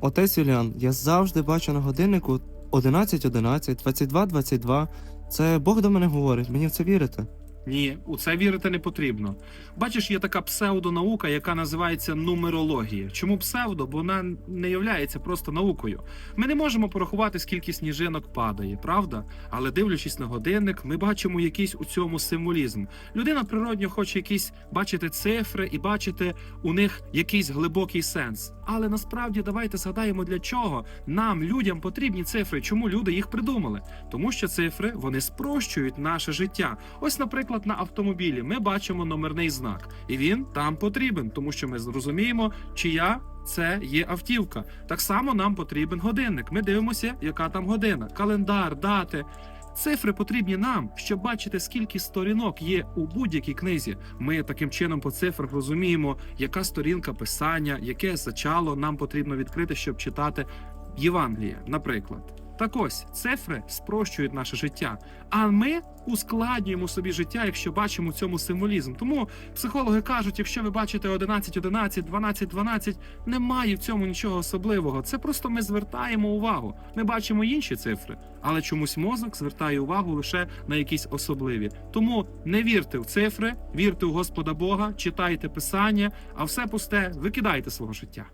Отець Юліан, я завжди бачу на годиннику 11.11, 22.22. Це Бог до мене говорить, мені в це вірите. Ні, у це вірити не потрібно. Бачиш, є така псевдонаука, яка називається нумерологія. Чому псевдо? Бо вона не являється просто наукою. Ми не можемо порахувати, скільки сніжинок падає, правда? Але дивлячись на годинник, ми бачимо якийсь у цьому символізм. Людина природньо хоче якісь бачити цифри і бачити у них якийсь глибокий сенс. Але насправді давайте згадаємо, для чого нам, людям, потрібні цифри. Чому люди їх придумали? Тому що цифри вони спрощують наше життя. Ось, наприклад, на автомобілі ми бачимо номерний знак, і він там потрібен, тому що ми зрозуміємо, чия це є автівка. Так само нам потрібен годинник. Ми дивимося, яка там година, календар, дати. Цифри потрібні нам, щоб бачити, скільки сторінок є у будь-якій книзі. Ми таким чином по цифрах розуміємо, яка сторінка писання, яке зачало нам потрібно відкрити, щоб читати Євангеліє, наприклад. Так ось цифри спрощують наше життя, а ми ускладнюємо собі життя, якщо бачимо в цьому символізм. Тому психологи кажуть, якщо ви бачите 11, 11, 12, 12, немає в цьому нічого особливого. Це просто ми звертаємо увагу. Ми бачимо інші цифри, але чомусь мозок звертає увагу лише на якісь особливі. Тому не вірте в цифри, вірте у Господа Бога, читайте писання, а все пусте викидайте свого життя.